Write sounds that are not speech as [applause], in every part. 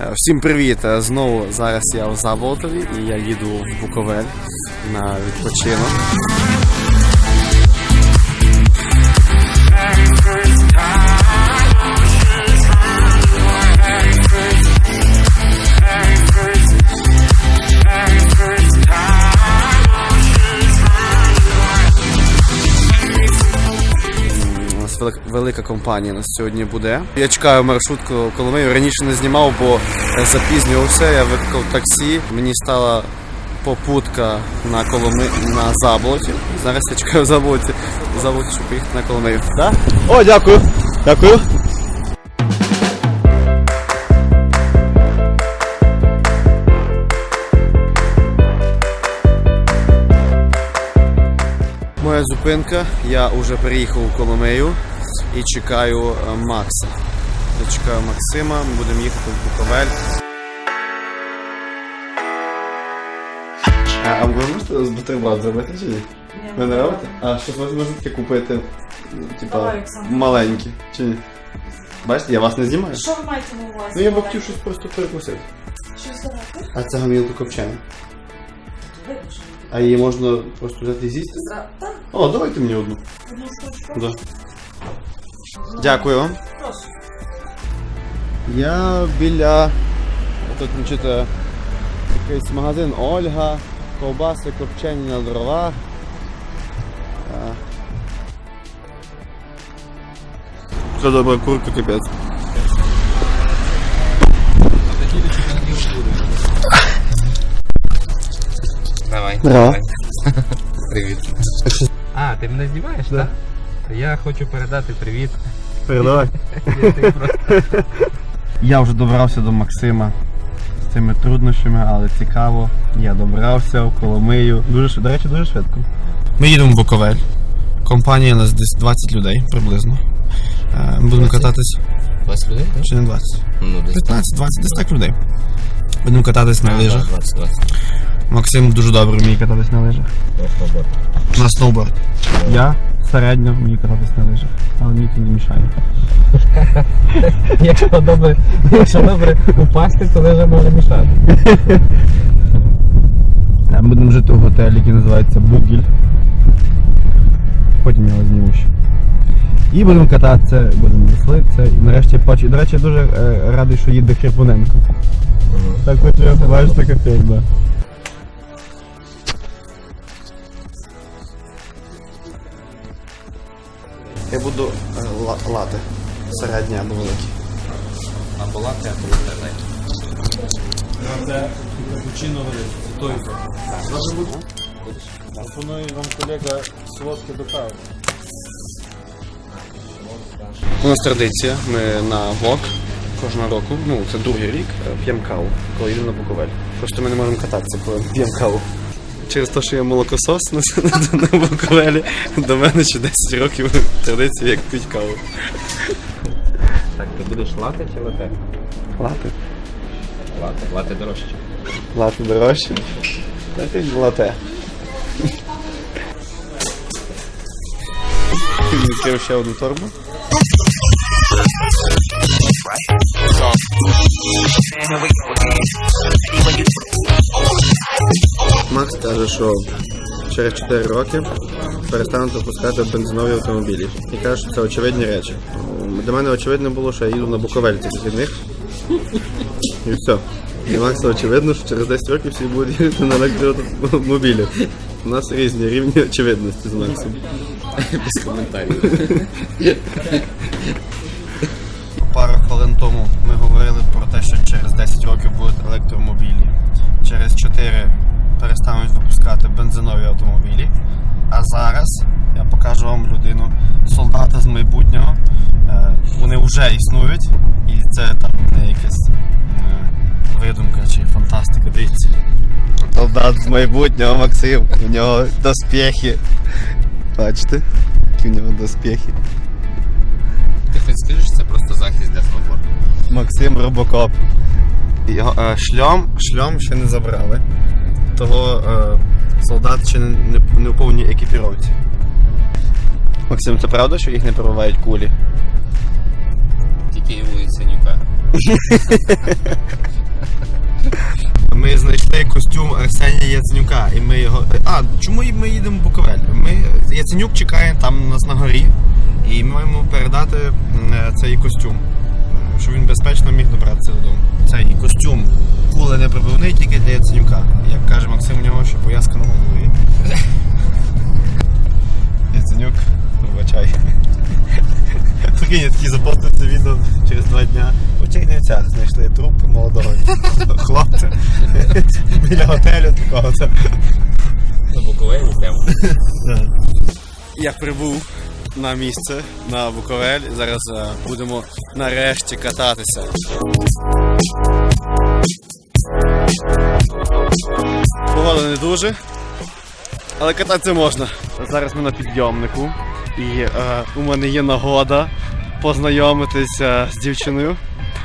Е, Всім привіт! Е, Знову зараз я в Заболотові і я їду в Буковель на відпочинок. Нас велик- велика компанія нас сьогодні буде. Я чекаю маршрутку Коломию. Раніше не знімав, бо запізнювався. Я викликав таксі. Мені стала попутка на Коломи на Заболоті. Зараз я чекаю в Заболоті, Заболоті, щоб поїхати на Коломию. Да? О, дякую. Дякую. Моя зупинка. Я вже переїхав у Коломию і чекаю е, Макса. Я чекаю Максима, ми будемо їхати в Буковель. А, ви можете з бутерброд зробити чи ні? Ви не робите? А щось можна таке купити, типа маленьке, чи ні? Бачите, я вас не знімаю. Що ви маєте на увазі? Ну я б хотів щось просто перекусити. Щось давати? А це гамілка копчена. Виключно. А її можна просто взяти і з'їсти? Зра... Так, О, давайте мені одну. одну штучку. Да. Дякую вам. Прошу. Я біля тут бачите, якийсь магазин Ольга, ковбаси копчені на дровах. А. Все добре, курка капець. Давай. Давай. Привіт. А, ти мене знімаєш, так? Я хочу передати привіт. Передавай. [laughs] Я просто- Я вже добрався до Максима з цими труднощами, але цікаво. Я добрався в Коломию. Дуже швидко. До речі, дуже швидко. Ми їдемо в Буковель. Компанія у нас десь 20 людей приблизно. Е, Ми будемо кататись 20 людей, так? чи не 20? Ну, десь 15, 20, десь так людей. Будемо кататись на лижах. 20, 20. Максим дуже добре вміє кататись на лижах. На сноуборд. Я середньо вмію кататись на лижах, але мені це не мішає. [laughs] Якщо добре, якщо добре упасти, то лежа може мішати. Е, Ми будемо жити в готелі, який називається Бугіль. Потім я його зніму ще. І будемо кататися, будемо веселитися. І нарешті бачу. До речі, я дуже е, радий, що їде Херпуненко. Так от я бачите капець, да. Я буду е, лати. Середні або великі. Або лати, або інтернет. Це капучино це той. Може бути? Пропоную вам колега солодке до кави. У нас традиція, ми на влог кожного року, ну це другий рік, е, п'ємо каву, коли їдемо на Буковель. Просто ми не можемо кататися, коли п'ємо каву. Через те, що я молокосос на, [laughs] на Буковелі, до мене ще 10 років традиція, як пить каву. Так, ти будеш лати чи лате? Лати. Лати. Лати дорожче. Лати дорожче. Лати лате. Відкрив ще одну торбу. Макс каже, що через 4 роки перестануть випускати бензинові автомобілі. І каже, що це очевидні речі. Для мене очевидно було, що я їду на Буковель цих вихідних. І все. Для Макса очевидно, що через 10 років всі будуть їздити на електромобілі. У нас різні рівні очевидності з Максом. Без коментарів. Пару хвилин тому ми говорили про те, що через 10 років будуть електромобілі. Через 4 перестануть випускати бензинові автомобілі. А зараз я покажу вам людину, солдата з майбутнього. Е, Вони вже існують, і це там не якась е, видумка чи фантастика. Дивіться. Солдат з майбутнього Максим, у нього доспіхи. Бачите, які у нього доспіхи. Ти хоч скажеш, це просто захист для свободи. Максим Робокоп. Його е, шльом, шльом ще не забрали. Того е, солдат ще не, не, не в повній екіпіровці. Максим, це правда, що їх не пробивають кулі? Тільки вулиця Нюка. [laughs] Ми знайшли костюм Арсенія Яценюка, і ми його. А, чому ми їдемо в Буковель? Ми Яценюк чекає там нас на горі, і ми маємо передати е, цей костюм, щоб він безпечно міг добратися додому. Цей костюм кули не прибивний тільки для Яценюка. Як каже Максим, у нього ще пов'язка на голові. Яценюк, вибачай. Прикинь, я такий запостив це відео через два дня. У Чернівцях знайшли труп молодого хлопця біля готелю такого. Це. На Буковелі прямо. Я прибув на місце на Буковель. Зараз е, будемо нарешті кататися. Погода не дуже, але кататися можна. Зараз ми на підйомнику, і е, у мене є нагода познайомитися з дівчиною.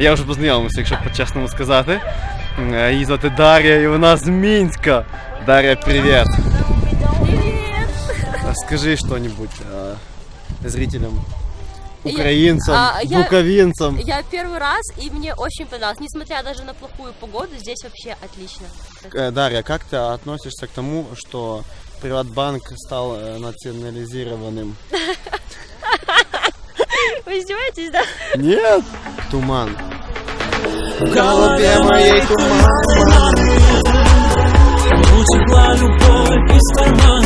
Я вже познайомився, якщо по-чесному сказати. Е, Її звати Дар'я, і вона з Мінська. Дар'я, привіт! Скажи что-нибудь а, зрителям, Я- украинцам, а, я- буковинцам. Я первый раз, и мне очень понравилось. Несмотря даже на плохую погоду, здесь вообще отлично. Э, Дарья, как ты относишься к тому, что Приватбанк стал э, национализированным? [laughs] Вы издеваетесь, да? Нет! Туман. В голове моей туман. Утекла любовь из кармана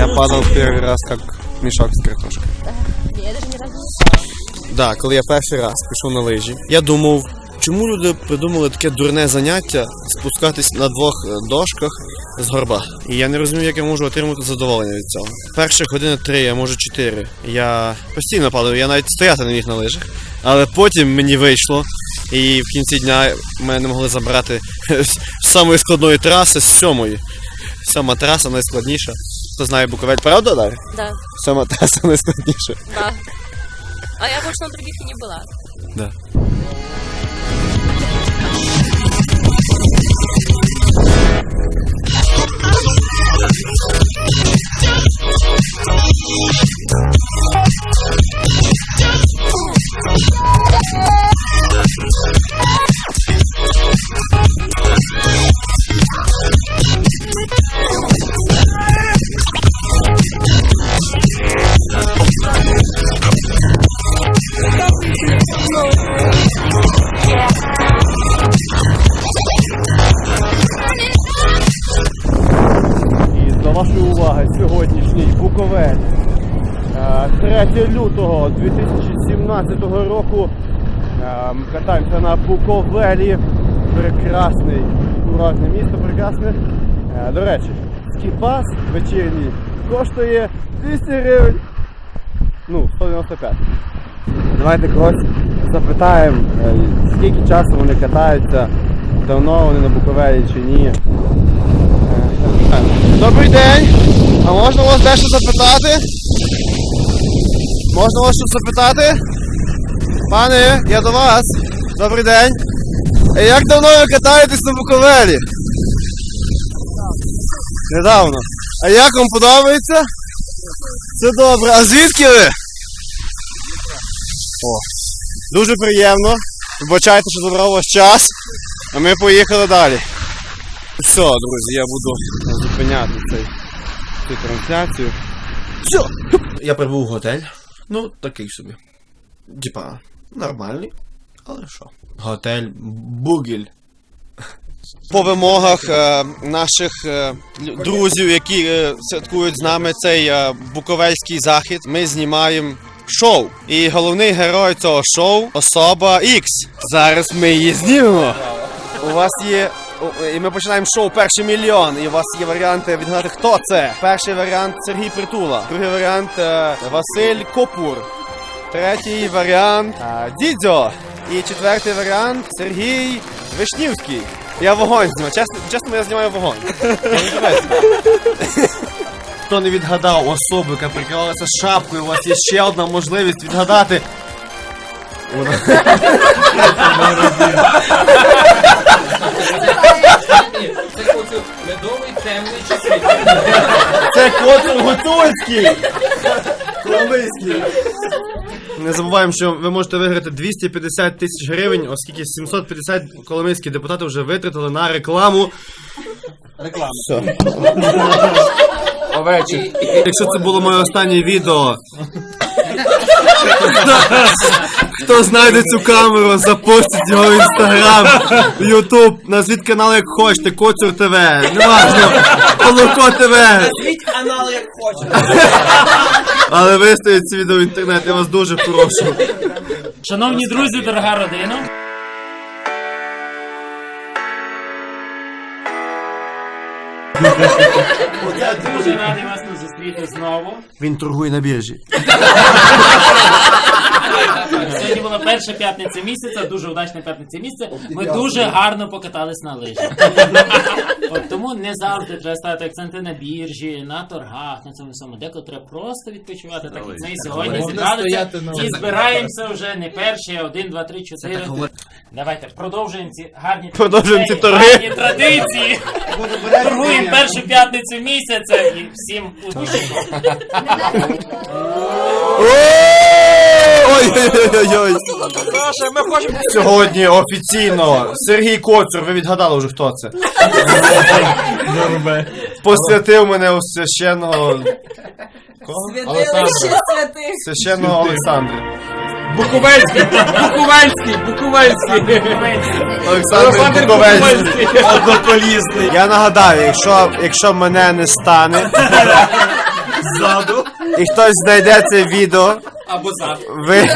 Я падал первый раз как мешок с картошкой. Я даже не Да, коли я перший раз пішов на лижі, я думав, чому люди придумали таке дурне заняття спускатись на двох е, дошках з горба. І я не розумів, як я можу отримати задоволення від цього. Перші години три, а може чотири. Я постійно падав, я навіть стояти не міг на лижах. Але потім мені вийшло, і в кінці дня мене не могли забрати [laughs] з самої складної траси, з сьомої. Сьома траса найскладніша. Хто знає Буковель, правда, Дар'я? Да, Сама траса найскладніша. да. А я больше на других и не была. Да. Лютого 2017 року. Е, Ми катаємося на Буковелі. Прекрасний, курортне місто, прекрасне. Е, До речі, скіпас вечірній коштує 200 гривень. Ну, 195. Давайте когось запитаємо, е, скільки часу вони катаються, давно вони на Буковелі чи ні. Добрий день! А можна вас дещо запитати? Можна вас щось запитати? Пане, я до вас. Добрий день. Е, Як давно ви катаєтесь на Буковелі? Недавно. А як вам подобається? Це добре. А звідки ви? О, дуже приємно. Вибачайте, що забрав ваш час. А ми поїхали далі. Все, друзі, я буду зупиняти цей, цю трансляцію. Все. Я прибув в готель. Ну, такий собі. Типа, нормальний. Але що? Готель Бугель. По вимогах е, наших е, друзів, які е, святкують з нами цей е, буковельський захід, ми знімаємо шоу. І головний герой цього шоу особа X. Зараз ми її знімемо. У вас є. О, І ми починаємо шоу Перший мільйон. І у вас є варіанти відгадати, хто це. Перший варіант Сергій Притула. Другий варіант е, Василь Копур. Третій варіант е, Дідзьо. І четвертий варіант Сергій Вишнівський. Я вогонь знімаю. Чесно, чесно, я знімаю вогонь. [laughs] Хто не відгадав особу, яка прикривалася шапкою, у вас є ще одна можливість відгадати. [laughs] Це хочу медовий темний. Це Гуцульський! Не забуваємо, що ви можете виграти 250 тисяч гривень, оскільки 750 коломийських депутатів вже витратили на рекламу. Реклама. Все. Овечі. Якщо це було моє останнє відео. [laughs] Хто знайде цю камеру, запостить його в інстаграм, ютуб, назвіть канал як хочете, Коцюр ТВ, неважно, Полуко ТВ. Віть анал як хочете. Але виставіть це відео в інтернет, я вас дуже прошу. Шановні друзі, дорога родина. Я дуже радий вас тут зустріти знову. Він торгує на біржі. Сьогодні була перша п'ятниця місяця, дуже удачна п'ятниця місяця. Ми дуже гарно покатались на лижах. [laughs] От тому не завжди треба ставити акценти на біржі, на торгах, на цьому всьому. Деколи треба просто відпочивати. Так як ми сьогодні зібралися і збираємося вже не перші, а один, два, три, чотири. Давайте продовжуємо ці гарні Продовжуємо ці гарні традиції. Торгуємо першу п'ятницю місяця і всім [laughs] успіху. Ой-ой-ой-ой. Сьогодні офіційно Сергій Коцур, ви відгадали вже хто це. Посвятив мене у священного. Святих. Священного Олександра. Буковельський, Буковельський, Буковельський. Олександр Буковельський. Одноколісний. Я нагадаю, якщо, якщо мене не стане. Ззаду. І хтось знайде це відео, Або завтра. ви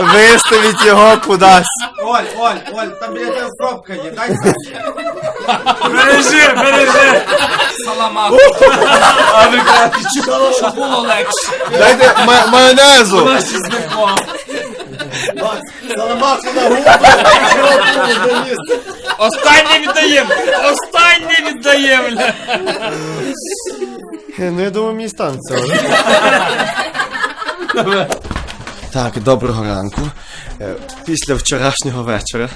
виставіть його кудись. Оль, Оль, Оль, там біля тебе пробка є, дай Бережи, бережи. Саламак. А ви краще, щоб було легше. Дайте ма- майонезу. Чесником. Саламаку на губу. Останнє віддаємо! Останнє віддаємо! Е, Ну я думаю, мені стане цього. Так, доброго ранку. Е, Після вчорашнього вечора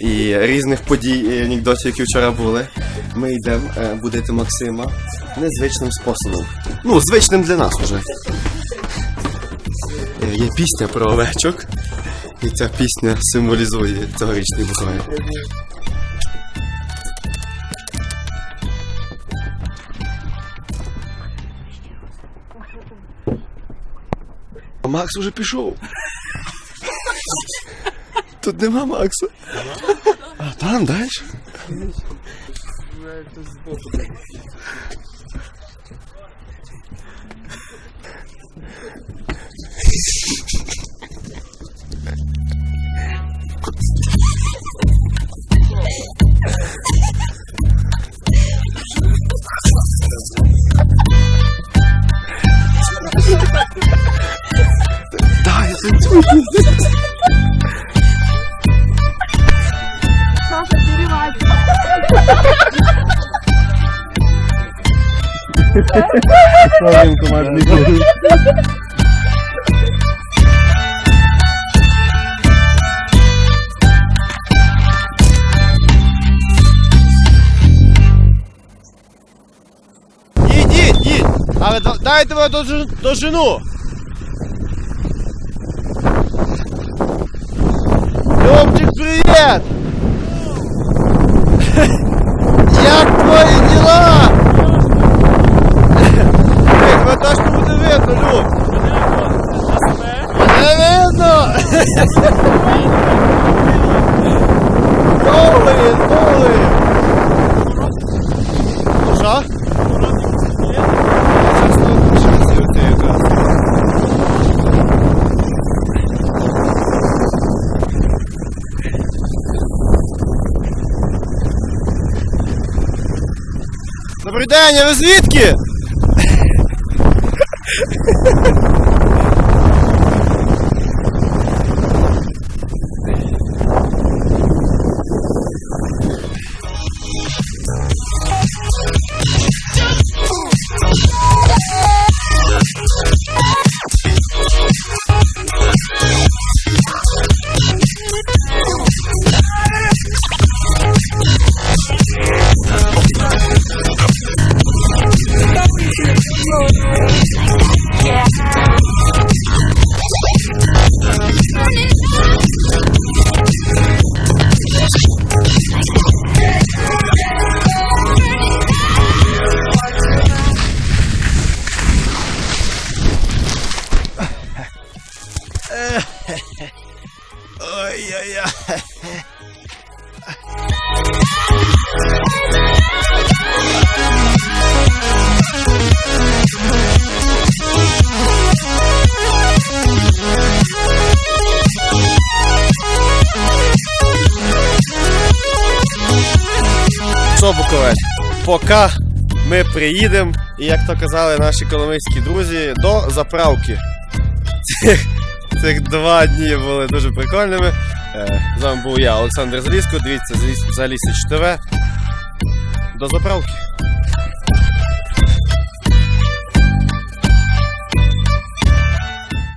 і різних подій і анекдотів, які вчора були, ми йдемо е, будити Максима незвичним способом. Ну, звичним для нас уже. Е, Є пісня про овечок, і ця пісня символізує цьогорічний Буковель. Макс уже пішов. Тут нема Макса. А там далі. Славенко, Маш, Їдь, їдь, але да- дайте мене до, до жену. Любчик, привет! [laughs] Як твої діла? Люб. Мене видно! Долі, долі! Що? Добрий день, а ви звідки? Буковець, поки ми приїдемо, і як то казали наші коломийські друзі, до заправки. Цих, цих два дні були дуже прикольними. Е, З вами був я, Олександр Заліско. Дивіться Заліс- Залісич ТВ. До заправки.